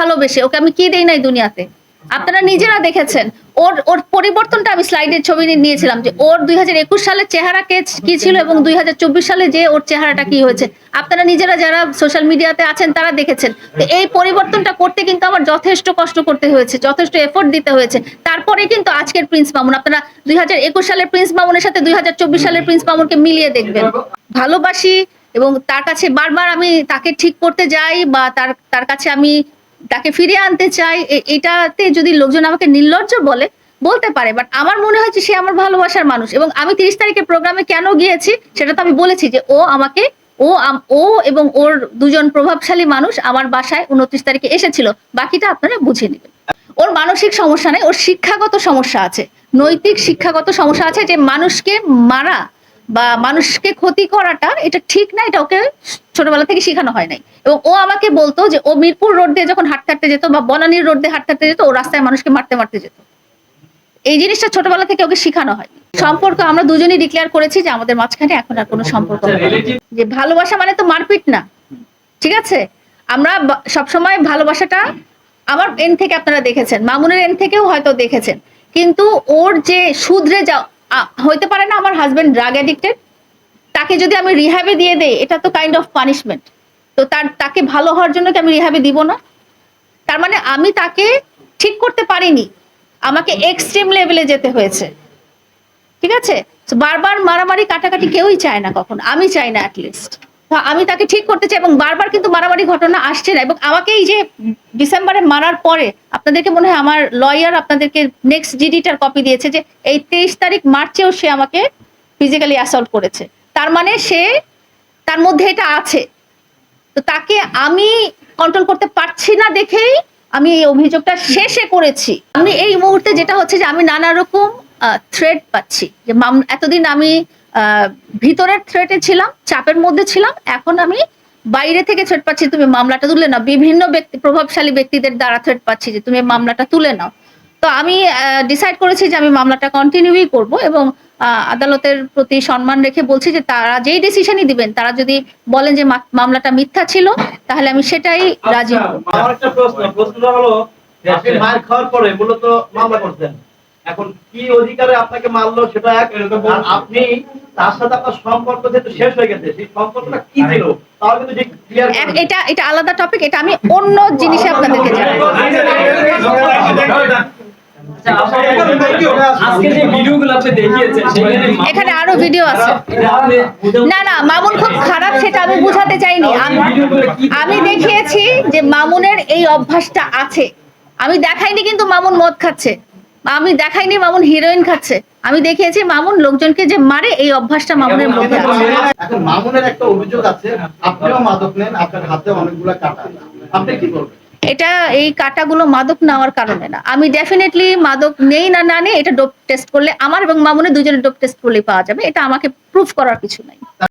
ভালোবেসে, ওকে আমি কি দেই নাই দুনিয়াতে? আপনারা নিজেরা দেখেছেন। ওর ওর পরিবর্তনটা আমি স্লাইডের ছবি নিয়ে- নিয়েছিলাম যে ওর দুই সালের চেহারা কে, কি ছিল এবং দুই হাজার চব্বিশ সালে যে ওর চেহারাটা কি হয়েছে। আপনারা নিজেরা যারা সোশ্যাল মিডিয়াতে আছেন, তারা দেখেছেন। তো এই পরিবর্তনটা করতে কিন্তু আমার যথেষ্ট কষ্ট করতে হয়েছে, যথেষ্ট এফোর্ট দিতে হয়েছে। তারপরে কিন্তু আজকের প্রিন্স মামুন আপনারা দুই হাজার একুশ সালের প্রিন্স মামুনের সাথে দুই হাজার চব্বিশ সালের প্রিন্স মামুনকে মিলিয়ে দেখবেন। ভালোবাসি এবং তার কাছে বারবার আমি তাকে ঠিক করতে যাই বা তার তার কাছে আমি তাকে ফিরিয়ে আনতে চাই এটাতে যদি লোকজন আমাকে নির্লজ্জ বলে, বলতে পারে বাট আমার মনে হয় যে সে আমার ভালোবাসার মানুষ এবং আমি তিরিশ তারিখে প্রোগ্রামে কেন গিয়েছি সেটা তো আমি বলেছি যে ও আমাকে, ও ও এবং ওর দুজন প্রভাবশালী মানুষ আমার বাসায় উনত্রিশ তারিখে এসেছিল। বাকিটা আপনারা বুঝে নেবেন। ওর মানসিক সমস্যা নেই, ওর শিক্ষাগত সমস্যা আছে, নৈতিক শিক্ষাগত সমস্যা আছে যে মানুষকে মারা বা মানুষকে ক্ষতি করাটা এটা ঠিক না, এটা ওকে ছোটবেলা থেকে শেখানো হয় নাই। এবং ও আমাকে বলতো যে ও মিরপুর রোড দিয়ে যখন হাঁটতে হাঁটতে যেত বা বনানীর রোড দিয়ে হাঁটতে হাঁটতে যেত, ও রাস্তায় মানুষকে মারতে মারতে যেত। এই জিনিসটা ছোটবেলা থেকে ওকে শেখানো হয়। সম্পর্ক আমরা দুজনেই ডিক্লেয়ার করেছি যে আমাদের মাঝখানে এখন আর কোনো সম্পর্ক। যে ভালোবাসা মানে তো মারপিট না। ঠিক আছে? আমরা সবসময় ভালোবাসাটা আমার এন থেকে আপনারা দেখেছেন, মামুনের এন থেকেও হয়তো দেখেছেন। কিন্তু ওর যে শুধরে যা হইতে পারে না আমার হাজব্যান্ড ড্রাগ অ্যাডিক্টেড তাকে যদি আমি রিহাবে দিয়ে দেই, এটা তো কাইন্ড অফ পানিশমেন্ট তো তার, তাকে ভালো হওয়ার জন্য কি আমি রিহাবে দিব না? তার মানে আমি তাকে ঠিক করতে পারিনি। আমাকে এক্সট্রিম লেভেলে যেতে হয়েছে। ঠিক আছে? বারবার মারামারি, কাটাকাটি কেউই চায় না কখন। আমি চাই না অ্যাটলিস্ট আমি তাকে ঠিক করতে চাই এবং বারবার কিন্তু মারামারি ঘটনা আসছে না এবং আমাকে এই যে ডিসেম্বরে মারার পরে আপনাদেরকে মনে হয় আমার লয়ার আপনাদেরকে নেক্সট জিডিটার কপি দিয়েছে যে এই তেইশ তারিখ মার্চেও সে আমাকে ফিজিক্যালি অ্যাসল্ট করেছে। তার মানে সে তার মধ্যে এটা আছে। তো তাকে আমি কন্ট্রোল করতে পারছি না দেখেই আমি এই অভিযোগটা শেষে করেছি। আমি এই মুহূর্তে যেটা হচ্ছে যে আমি নানা রকম থ্রেড পাচ্ছি। যে এতদিন আমি ভিতরের থ্রেটে ছিলাম চাপের মধ্যে ছিলাম। এখন আমি বাইরে থেকে থ্রেট পাচ্ছি তুমি মামলাটা তুলে নাও। বিভিন্ন ব্যক্তি প্রভাবশালী ব্যক্তিদের দ্বারা থ্রেট পাচ্ছি যে তুমি মামলাটা তুলে নাও। তো আমি ডিসাইড করেছি যে আমি মামলাটা কন্টিনিউই করব এবং আদালতের প্রতি সম্মান রেখে বলছি যে তারা যেই ডিসিশনই দিবেন তারা যদি বলেন যে মামলাটা মিথ্যা ছিল তাহলে আমি সেটাই রাজি হব। আমার একটা প্রশ্ন প্রশ্নটা হলো যে আপনি মার খাওয়ার পরে মূলত মামলা করছেন এখন কি অধিকারে আপনাকে মারলো সেটা এক আপনি তার সাথে আপনার সম্পর্ক যেহেতু শেষ হয়ে গেছে সেই সম্পর্কটা কি ছিল? তাহলে কিন্তু এটা এটা আলাদা টপিক এটা আমি অন্য জিনিসে আপনাদেরকে জানাব আজকে যে ভিডিওগুলো আপনি দেখিয়েছেন সেখানে এখানে আরও ভিডিও আছে। না না মামুন খুব খারাপ সেটা আমি বুঝাতে চাইনি। আমি- আমি দেখিয়েছি যে মামুনের এই অভ্যাসটা আছে। আমি দেখাইনি কিন্তু মামুন মদ খাচ্ছে। আমি দেখাইনি মামুন হিরোইন খাচ্ছে। আমি দেখিয়েছি মামুন লোকজনকে যে মারে এই অভ্যাসটা মামুনের মধ্যে আছে। এখন মামুনের একটা অভিযোগ আছে আপনিও মাদক নেন আপনার হাতে অনেকগুলো কাটা। আপনি কি বলবেন? এটা এই কাটাগুলো মাদক নেওয়ার কারণে না। আমি ডেফিনেটলি মাদক নেই না না নেই এটা ডোপ টেস্ট করলে আমার এবং মামুনের দুজনের ডোপ টেস্ট করলেই পাওয়া যাবে। এটা আমাকে প্রুফ করার কিছু নাই।